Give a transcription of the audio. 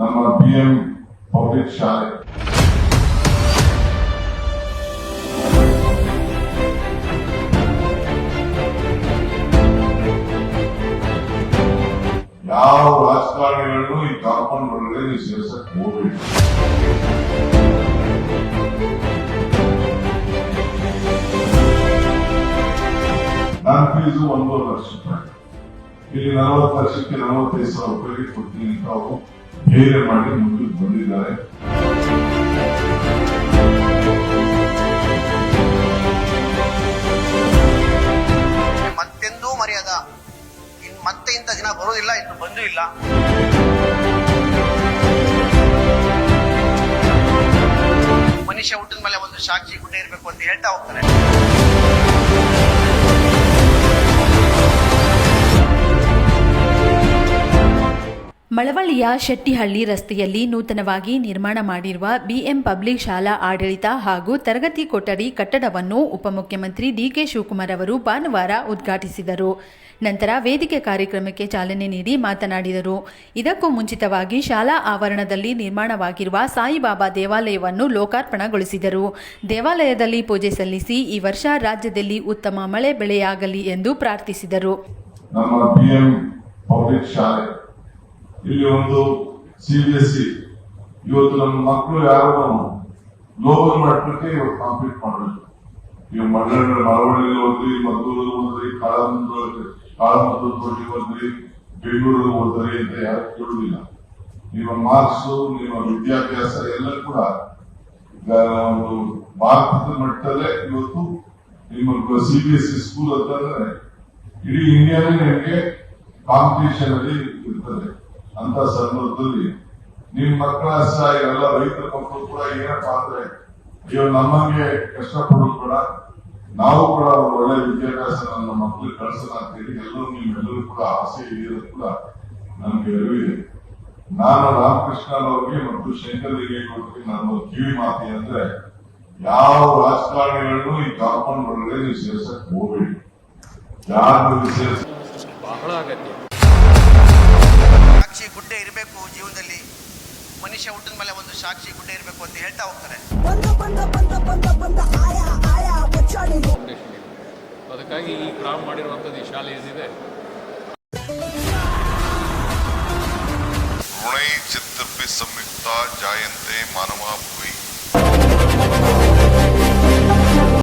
ನಮ್ಮ B M public ಶಾಲೆ. ಯಾವ ರಾಜಕಾರಣಿಗಳನ್ನು ಈ ಕಾಂಪೌಂಡ್ ಒಳಗಡೆ ನೀವು ಸೇರ್ಸಕ್ ಹೋಗ್ಬೇಡಿ. ನನ್ನ ಫೀಸು ಒಂದೂವರೆ ಲಕ್ಷ ರೂಪಾಯಿ. ಇಲ್ಲಿ ನಲವತ್ತು ಲಕ್ಷಕ್ಕೆ ನಲವತ್ತೈದು ಸಾವಿರ ರೂಪಾಯಿಗೆ ಕೊಡ್ತೀನಿ ಅಂತ ಅವರು ಧೈರ್ಯ ಮಾಡಿ ಮುಂದಕ್ಕೆ ಬಂದಿದ್ದಾರೆ. ಮತ್ತೆಂದೂ ಮರ್ಯಾದ. ಇನ್ ಮತ್ತೆ ಇಂಥ ದಿನ ಬರೋದಿಲ್ಲ ಇನ್ನು ಬಂದೂ ಇಲ್ಲ. ಮನುಷ್ಯ ಹುಟ್ಟಿದ ಮೇಲೆ ಒಂದು ಸಾಕ್ಷಿ ಗುಡ್ಡ ಇರಬೇಕು ಅಂತ ಹೇಳ್ತಾ ಹೋಗ್ತಾರೆ. ಮಳವಳ್ಳಿಯ ಶೆಟ್ಟಿಹಳ್ಳಿ ರಸ್ತೆಯಲ್ಲಿ ನೂತನವಾಗಿ ನಿರ್ಮಾಣ ಮಾಡಿರುವ ಬಿಎಂ ಪಬ್ಲಿಕ್ ಶಾಲಾ ಆಡಳಿತ ಹಾಗೂ ತರಗತಿ ಕೊಠಡಿ ಕಟ್ಟಡವನ್ನು ಉಪಮುಖ್ಯಮಂತ್ರಿ ಡಿಕೆ ಶಿವಕುಮಾರ್ ಅವರು ಭಾನುವಾರ ಉದ್ಘಾಟಿಸಿದರು. ನಂತರ ವೇದಿಕೆ ಕಾರ್ಯಕ್ರಮಕ್ಕೆ ಚಾಲನೆ ನೀಡಿ ಮಾತನಾಡಿದರು. ಇದಕ್ಕೂ ಮುಂಚಿತವಾಗಿ ಶಾಲಾ ಆವರಣದಲ್ಲಿ ನಿರ್ಮಾಣವಾಗಿರುವ ಸಾಯಿಬಾಬಾ ದೇವಾಲಯವನ್ನು ಲೋಕಾರ್ಪಣೆಗೊಳಿಸಿದರು. ದೇವಾಲಯದಲ್ಲಿ ಪೂಜೆ ಸಲ್ಲಿಸಿ ಈ ವರ್ಷ ರಾಜ್ಯದಲ್ಲಿ ಉತ್ತಮ ಮಳೆ ಬೆಳೆಯಾಗಲಿ ಎಂದು ಪ್ರಾರ್ಥಿಸಿದರು. ಶಾಲೆ ಇಲ್ಲಿ ಒಂದು ಸಿಬಿಎಸ್ಇ ಇವತ್ತು ನಮ್ಮ ಮಕ್ಕಳು ಯಾರು ಗ್ಲೋಬಲ್ ಮಟ್ಟಕ್ಕೆ ಇವತ್ತು ಕಾಂಪೀಟ್ ಮಾಡಬೇಕು ಈಗ ಮಳ್ಳಳ್ಳಿ ಮಳವಳ್ಳಿ ಹೋದ್ರಿ ಮದ್ದೂರು ಹೋದ್ರಿ ಕಾಳಮಂದು ಕಾಳಮಂದೂರು ಹೋದ್ರಿ ಬೆಂಗಳೂರು ಹೋದ್ರಿ ಅಂತ ಯಾರು ಕೇಳುವುದಿಲ್ಲ ನಿಮ್ಮ ಮಾರ್ಕ್ಸ್ ನಿಮ್ಮ ವಿದ್ಯಾಭ್ಯಾಸ ಎಲ್ಲ ಕೂಡ ಒಂದು ಭಾರತದ ಮಟ್ಟದಲ್ಲೇ ಇವತ್ತು ನಿಮ್ಮ ಸಿಬಿಎಸ್ಇ ಸ್ಕೂಲ್ ಅಂತಂದ್ರೆ ಇಡೀ ಇಂಡಿಯಾನೇ ನಿಮಗೆ ಕಾಂಪಿಟೇಷನ್ ಅಲ್ಲಿ ಇರ್ತದೆ. ಅಂತ ಸಂದರ್ಭದಲ್ಲಿ ನಿಮ್ ಮಕ್ಕಳ ಸಹ ಎಲ್ಲ ರೈತರ ಮಕ್ಕಳು ಕೂಡ ಏನಪ್ಪಾ ಅಂದ್ರೆ, ಅಯ್ಯೋ, ನಮ್ಮಂಗೆ ಕಷ್ಟಪಡೋದು ಕೂಡ, ನಾವು ಕೂಡ ಒಳ್ಳೆ ವಿದ್ಯಾಭ್ಯಾಸ ನನ್ನ ಮಕ್ಕಳಿಗೆ ಕಳ್ಸೋಣ ಅಂತ ಹೇಳಿ ಎಲ್ಲರೂ ನಿಮ್ಮೆಲ್ಲರೂ ಕೂಡ ಆಸೆ ಇರೋದು ಕೂಡ ನಮ್ಗೆ ಅರಿವಿದೆ. ನಾನು ರಾಮಕೃಷ್ಣ ಅವ್ರಿಗೆ ಮತ್ತು ಶಂಕರ್ ದೇವೇಗೌಡರಿಗೆ ನಾನು ಕಿವಿ ಮಾತಿ ಅಂದ್ರೆ, ಯಾವ ರಾಜಕಾರಣಿಗಳನ್ನು ಈ ಕಾಂಪೌಂಡ್ ಒಳಗಡೆ ನೀವು ಸೇರ್ಸಕ್ ಹೋಗ್ಬೇಡಿ. ಯಾರು ಸೇರ್ಸ ಬಹಳ ಸಾಕ್ಷಿ ಗುಡ್ಡೆ ಇರಬೇಕು ಜೀವನದಲ್ಲಿ. ಮನುಷ್ಯ ಹುಟ್ಟಿದ ಮೇಲೆ ಒಂದು ಸಾಕ್ಷಿ ಗುಡ್ಡೆ ಇರಬೇಕು ಅಂತ ಹೇಳ್ತಾ ಹೋಗ್ತಾರೆ. ಬಂದ ಬಂದ ಬಂದ ಬಂದ ಬಂದ ಆಯ ಆಯ ಬಚ್ಚಾಡಿ ಫೌಂಡೇಶನ್ ಅದಕ್ಕಾಗಿ ಈ ಪ್ರಾರಂಭ ಮಾಡಿರುವಂಥದ್ದು ಈ ಶಾಲೆ ಏನಿದೆ ಗುಣೈ ಚಿತ್ತಪಿ ಸಂಯುಕ್ತ ಜಾಯಂತೆ ಮಾನವ